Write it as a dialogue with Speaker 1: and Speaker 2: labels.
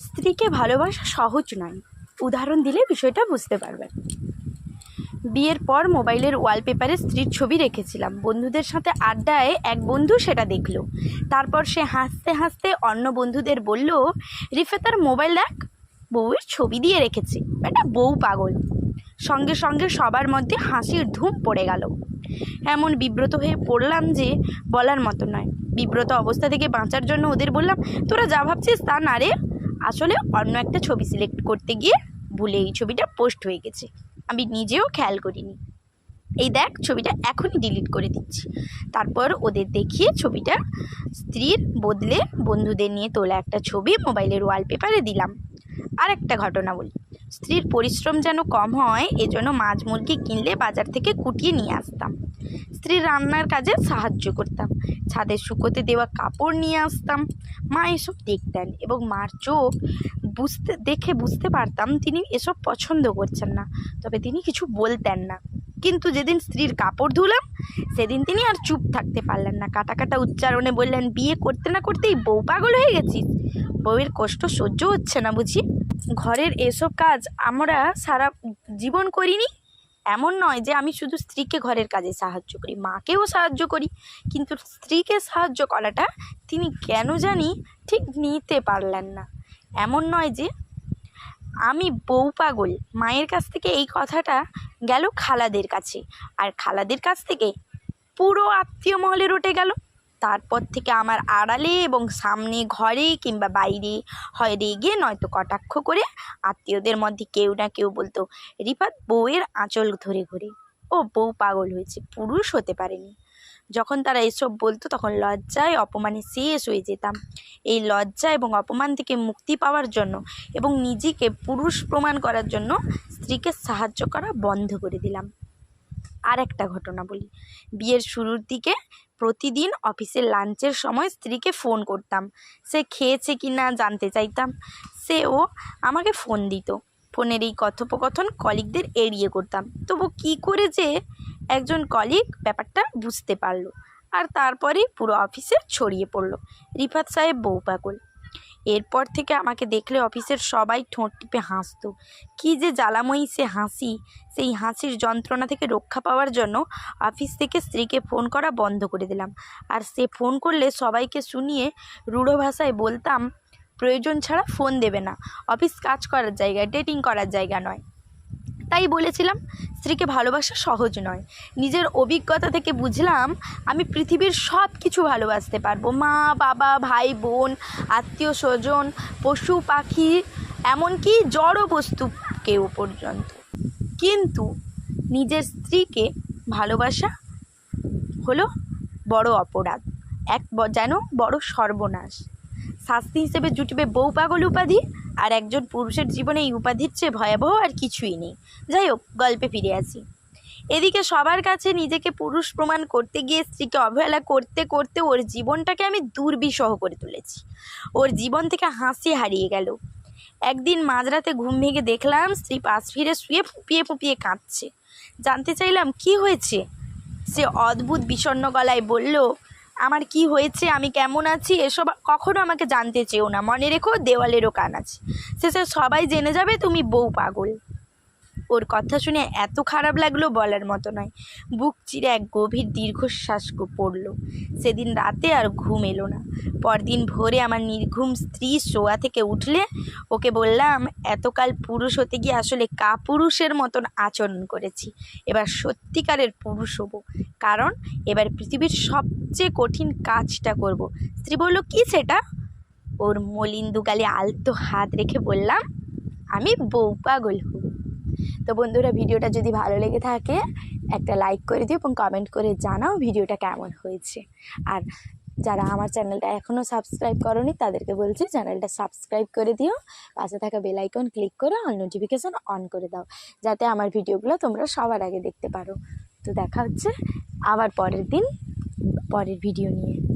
Speaker 1: স্ত্রীকে ভালোবাসা সহজ নয়। উদাহরণ দিলে বিষয়টা বুঝতে পারবেন। বিয়ের পর মোবাইলের ওয়ালপেপারে স্ত্রীর ছবি রেখেছিলাম। বন্ধুদের সাথে আড্ডায় এক বন্ধু সেটা দেখল। তারপর সে হাসতে হাসতে অন্য বন্ধুদের বলল, রিফে, তার মোবাইল দেখ। বউয়ের ছবি দিয়ে রেখেছে। এটা বউ পাগল। সঙ্গে সঙ্গে সবার মধ্যে হাসির ধূম পড়ে গেল। এমন বিব্রত হয়ে পড়লাম যে বলার মতো নয়। বিব্রত অবস্থা থেকে বাঁচার জন্য ওদের বললাম, তোরা যা ভাবছিস তা না রে। আসলে অন্য একটা ছবি সিলেক্ট করতে গিয়ে ভুলে এই ছবিটা পোস্ট হয়ে গেছে। আমি নিজেও খেয়াল করিনি। এই দেখ, ছবিটা এখনই ডিলিট করে দিচ্ছি। তারপর ওদের দেখিয়ে ছবিটা স্ত্রীর বদলে বন্ধুদের নিয়ে তোলা একটা ছবি মোবাইলের ওয়ালপেপারে দিলাম। আর একটা ঘটনা বলি। স্ত্রীর পরিশ্রম যেন কম হয়, এজন্য মাছ মুরগি কিনলে বাজার থেকে কুটিয়ে নিয়ে আসতাম। স্ত্রীর রান্নার কাজে সাহায্য করতাম, ছাদে শুকোতে দেওয়া কাপড় নিয়ে আসতাম। মা এসব দেখতেন এবং মার চোখ বুঝতে, দেখে বুঝতে পারতাম তিনি এসব পছন্দ করছেন না, তবে তিনি কিছু বলতেন না। কিন্তু যেদিন স্ত্রীর কাপড় ধুলাম, সেদিন তিনি আর চুপ থাকতে পারলেন না। কাটা কাটা উচ্চারণে বললেন, বিয়ে করতে না করতেই বউ পাগল হয়ে গেছিস? বউয়ের কষ্ট সহ্য হচ্ছে না বুঝি? ঘরের এসব কাজ আমরা সারা জীবন করিনি? এমন নয় যে আমি শুধু স্ত্রীকে ঘরের কাজে সাহায্য করি, মাকেও সাহায্য করি, কিন্তু স্ত্রীকে সাহায্য করাটা তিনি কেন জানি ঠিক নিতে পারলেন না। এমন নয় যে আমি বউ পাগল, মায়ের কাছ থেকে এই কথাটা গেল খালাদের কাছে, আর খালাদের কাছ থেকে পুরো আত্মীয় মহলে রটে গেল। তারপর থেকে আমার আড়ালে এবং সামনে ঘরে কিংবা বাইরে হয় রেগে নয়তো কটাক্ষ করে আত্মীয়দের মধ্যে কেউ না কেউ বলতো রিফাত বউয়ের আঁচল ধরে ঘুরে। ও বউ পাগল হয়েছে, পুরুষ হতে পারেনি। যখন তারা এসব বলতো তখন লজ্জায় অপমানে শেষ হয়ে যেতাম। এই লজ্জা এবং অপমান থেকে মুক্তি পাওয়ার জন্য এবং নিজেকে পুরুষ প্রমাণ করার জন্য স্ত্রীকে সাহায্য করা বন্ধ করে দিলাম। আর একটা ঘটনা বলি। বিয়ের শুরুর দিকে প্রতিদিন অফিসের লাঞ্চের সময় স্ত্রীকে ফোন করতাম। সে খেয়েছে কি না জানতে চাইতাম। সেও আমাকে ফোন দিত। ফোনের এই কথোপকথন কলিগদের এড়িয়ে করতাম। তবু কি করে যে একজন কলিগ ব্যাপারটা বুঝতে পারল। আর তারপরেই পুরো অফিসে ছড়িয়ে পড়ল। রিফাত সাহেব বউ পাগল। এরপর থেকে আমাকে দেখলে অফিসের সবাই ঠোঁট টিপে হাসত। কী যে জ্বালাময়ী সে হাসি। সেই হাসির যন্ত্রণা থেকে রক্ষা পাওয়ার জন্য অফিস থেকে স্ত্রীকে ফোন করা বন্ধ করে দিলাম। আর সে ফোন করলে সবাইকে শুনিয়ে রূঢ় ভাষায় বলতাম, প্রয়োজন ছাড়া ফোন দেবে না। অফিস কাজ করার জায়গা ডেটিং করার জায়গা নয়। তাই বলেছিলাম, স্ত্রীকে ভালোবাসা সহজ নয়। নিজের অভিজ্ঞতা থেকে বুঝলাম, আমি পৃথিবীর সব কিছু ভালোবাসতে পারব। মা, বাবা, ভাই, বোন, আত্মীয় স্বজন, পশু, পাখি, এমনকি জড় বস্তুকেও পর্যন্ত। কিন্তু নিজের স্ত্রীকে ভালোবাসা হলো বড় অপরাধ, এক যেন বড় সর্বনাশ। শাস্তি হিসেবে জুটবে বউ পাগল উপাধি, আর একজন পুরুষের জীবনে এই উপাধির চেয়ে ভয়াবহ আর কিছুই নেই। যাই হোক, গল্পে ফিরে আসি। এদিকে সবার কাছে নিজেকে পুরুষ প্রমাণ করতে গিয়ে স্ত্রীকে অবহেলা করতে করতে ওর জীবনটাকে আমি দুর্বিষহ করে তুলেছি। ওর জীবন থেকে হাসি হারিয়ে গেল। একদিন মাঝরাতে ঘুম ভেঙে দেখলাম স্ত্রী পাশ ফিরে শুয়ে ফুপিয়ে ফুপিয়ে কাঁদছে। জানতে চাইলাম, কি হয়েছে? সে অদ্ভুত বিষণ্ণ গলায় বলল আমার কি হয়েছে, আমি কেমন আছি, এসব কখনো আমাকে জানতে চেও না। মনে রেখো দেওয়ালেরও কান আছে। শেষে সবাই জেনে যাবে তুমি বউ পাগল। ওর কথা শুনে এত খারাপ লাগল বলার মতো নয়। বুক চিরে এক গভীর দীর্ঘশ্বাস পড়ল। সেদিন রাতে আর ঘুম এলো না। পরদিন ভোরে আমার নির্ঘুম স্ত্রী শোয়া থেকে উঠলে ওকে বললাম, এতকাল পুরুষ হতে গিয়ে আসলে কাপুরুষের মতন আচরণ করেছি। এবার সত্যিকারের পুরুষ হব। কারণ এবার পৃথিবীর সবচেয়ে কঠিন কাজটা করব। স্ত্রী বলল, কি সেটা? ওর মলিন দুগালে আলতো হাত রেখে বললাম, আমি বউ পাগল হব। তো বন্ধুরা, ভিডিওটা যদি ভালো লেগে থাকে, একটা লাইক করে দিও এবং কমেন্ট করে জানাও ভিডিওটা কেমন হয়েছে। আর যারা আমার চ্যানেলটা এখনও সাবস্ক্রাইব করনি, তাদেরকে বলছি চ্যানেলটা সাবস্ক্রাইব করে দিও। পাশে থাকা বেল আইকন ক্লিক করে অল নোটিফিকেশন অন করে দাও। যাতে আমার ভিডিওগুলো তোমরা সবার আগে দেখতে পারো। তো দেখা হচ্ছে আবার পরের দিন, পরের ভিডিও নিয়ে।